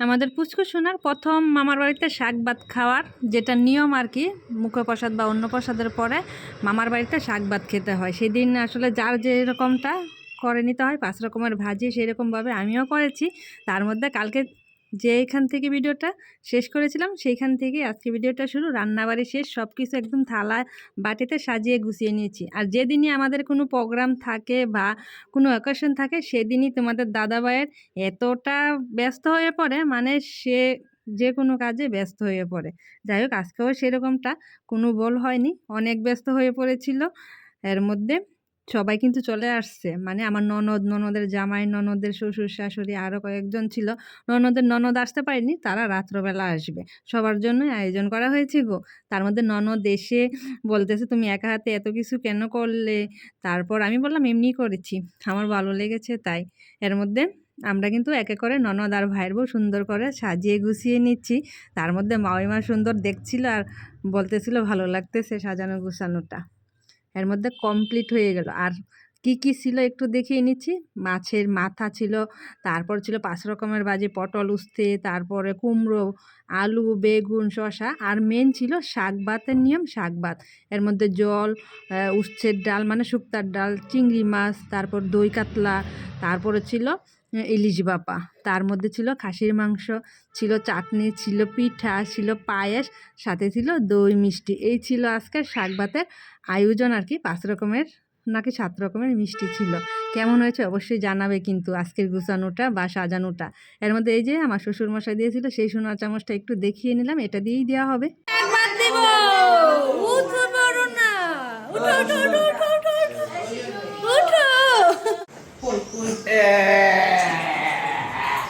আমাদের পুচকু সোনার প্রথম মামার বাড়িতে শাক ভাত খাওয়ার যেটা নিয়ম আর কি মুখপ্রসাদ বা অন্য প্রসাদের পরে মামার বাড়িতে শাক ভাত খেতে হয়। সেদিন আসলে যার যে রকমটা করে নিতে হয়, পাঁচ রকমের ভাজি সেরকমভাবে আমিও করেছি। তার মধ্যে কালকে যে এখান থেকে ভিডিওটা শেষ করেছিলাম, সেইখান থেকে আজকে ভিডিওটা শুরু। রান্নাবাড়ি শেষ সব কিছু একদম থালা বাটিতে সাজিয়ে গুছিয়ে নিয়েছি। আর যেদিনই আমাদের কোনো প্রোগ্রাম থাকে বা কোনো অকেশন থাকে, সেদিনই তোমাদের দাদাভাইয়ের এতটা ব্যস্ত হয়ে পড়ে মানে সে যে কোনো কাজে ব্যস্ত হয়ে পড়ে। যাই হোক, আজকেও সেরকমটা, কোনো বল হয়নি। অনেক ব্যস্ত হয়ে পড়েছিল। এর মধ্যে সবাই কিন্তু চলে আসছে। মানে আমার ননদ, ননদের জামাই, ননদের শ্বশুর, শাশুড়ি আরও কয়েকজন ছিল। ননদের ননদ আসতে পারেনি, তারা রাত্রবেলা আসবে। সবার জন্যই আয়োজন করা হয়েছে গো। তার মধ্যে ননদ এসে বলতেছে, তুমি একা হাতে এত কিছু কেন করলে? তারপর আমি বললাম, এমনি করেছি। আমার ভালো লেগেছে তাই। এর মধ্যে আমরা কিন্তু একে করে ননদ আর ভাইয়ের বউ সুন্দর করে সাজিয়ে গুছিয়ে নিচ্ছি। তার মধ্যে মাওইমা সুন্দর দেখছিল আর বলতেছিল, ভালো লাগতেছে সাজানো গুছানোটা এর মধ্যে কমপ্লিট হয়ে গেল। আর কি কি ছিল একটু দেখিয়ে নিচ্ছি? মাছের মাথা ছিল, তারপর ছিল পাঁচ রকমের বাজে পটল, উস্তে, তারপরে কুমড়ো, আলু, বেগুন শশা আর মেন ছিল শাক ভাতের নিয়ম, শাক ভাত। এর মধ্যে জল উচ্ছের ডাল মানে শুক্তার ডাল, চিংড়ি মাছ, তারপর দই কাতলা, তারপরে ছিল ইলিশ বাপা তার মধ্যে ছিল খাসির মাংস ছিল চাটনি ছিল পিঠা ছিল পায়েস সাথে ছিল দই মিষ্টি এই ছিল আজকের শাক ভাতের আয়োজন আর কি পাঁচ রকমের নাকি সাত রকমের মিষ্টি ছিল কেমন হয়েছে অবশ্যই জানাবে কিন্তু আজকের গুছানোটা বা সাজানোটা এর মধ্যে এই যে আমার শ্বশুর মশাই দিয়েছিল সেই সোনার চামচটা একটু দেখিয়ে নিলাম এটা দিয়েই দেওয়া হবে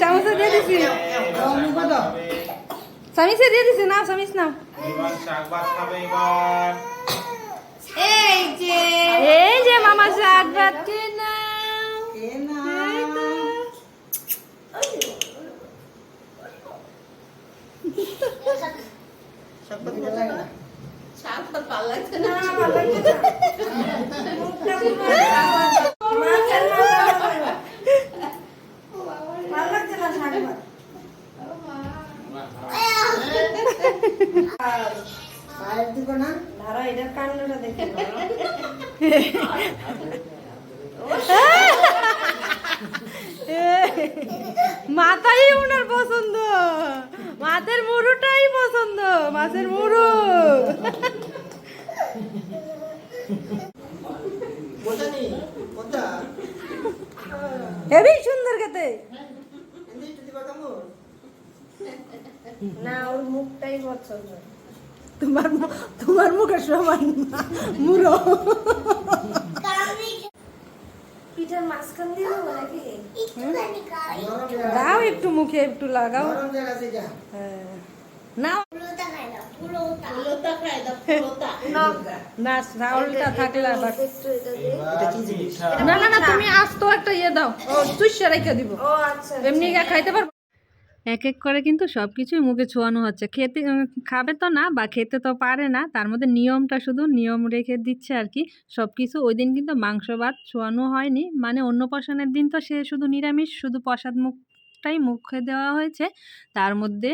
চামচে দিয়ে দিয়ে দিছি না সামিস না এই যে। এই যে মামা শাক শাক ভাত ভালো লাগছে না ভালো লাগছে না। মাথাই ওনার পছন্দ। মাছের মুড়োটাই পছন্দ। মাছের মুড়ো হেবি সুন্দর খেতে। না ওর মুখটাই পছন্দ। তোমার তোমার মুখে সমান মুড়ো। পিঠার মাঝখান দিয়ে দেবো নাকি? দাও একটু মুখে একটু লাগাও। হ্যাঁ। না না না তুমি আস্ত একটা ইয়ে দাও। ও। চুষে রেখে দিব। ও আচ্ছা এমনি খাইতে পারব? এক এক করে কিন্তু সব কিছুই মুখে ছোয়ানো হচ্ছে। খেতে খাবে তো না বা খেতে তো পারে না, তার মধ্যে নিয়মটা শুধু নিয়ম রেখে দিচ্ছে আর কি। সব কিছু ওই দিন কিন্তু মাংস ভাত ছোয়ানো হয়নি মানে অন্য প্রসানের দিন তো সে শুধু নিরামিষ, শুধু প্রসাদ মুখ সবটাই মুখে দেওয়া হয়েছে। তার মধ্যে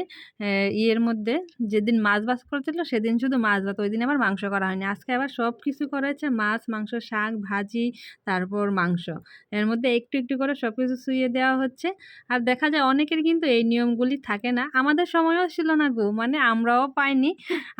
ইয়ের মধ্যে যেদিন মাছ ভাত করেছিল সেদিন শুধু মাছ ভাত, ওই দিন আবার মাংস করা হয়নি। আজকে আবার সব কিছু করেছে মাছ, মাংস, শাক, ভাজি, তারপর মাংস। এর মধ্যে একটু একটু করে সব কিছু শুইয়ে দেওয়া হচ্ছে। আর দেখা যায় অনেকের কিন্তু এই নিয়মগুলি থাকে না। আমাদের সময়ও ছিল না গো মানে আমরাও পাইনি।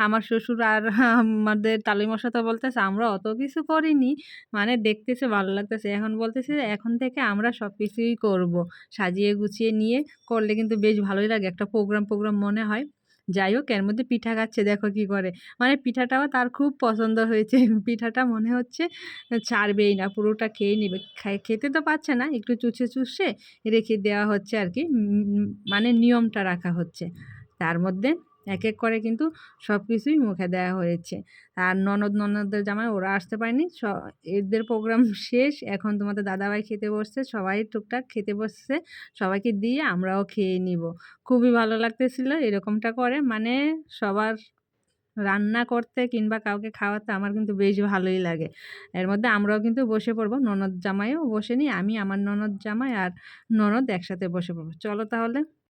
আমার শ্বশুর আর আমাদের তালুই মশা তো বলতেছে, আমরা অত কিছু করিনি। মানে দেখতেছে, ভালো লাগতেছে। এখন বলতেছে, এখন থেকে আমরা সব কিছুই করব। সাজিয়ে গুছিয়ে নিয়ে করলে কিন্তু বেশ ভালোই লাগে। একটা প্রোগ্রাম প্রোগ্রাম মনে হয়। যাই হোক, এর মধ্যে পিঠা খাচ্ছে, দেখো কি করে। মানে পিঠাটাও তার খুব পছন্দ হয়েছে। পিঠাটা মনে হচ্ছে ছাড়বেই না, পুরোটা খেয়ে নেবে। খেতে তো পাচ্ছে না, একটু চুষে চুষে রেখে দেওয়া হচ্ছে আর কি। মানে নিয়মটা রাখা হচ্ছে। তার মধ্যে এক এক করে কিন্তু সব কিছুই মুখে দেওয়া হয়েছে। আর ননদ ননদদের জামাই ওরা আসতে পারেনি। স- এদের প্রোগ্রাম শেষ। এখন তোমাদের দাদাভাই খেতে বসছে। সবাই টুকটাক খেতে বসছে। সবাইকে দিয়ে আমরাও খেয়ে নিব। খুবই ভালো লাগতেছিল এরকমটা করে। মানে সবার রান্না করতে কিংবা কাউকে খাওয়াতে আমার কিন্তু বেশ ভালোই লাগে। এর মধ্যে আমরাও কিন্তু বসে পড়ব। ননদ জামাইও বসে নিই আমি, আমার ননদ জামাই আর ননদ একসাথে বসে পড়ব। চলো তাহলে।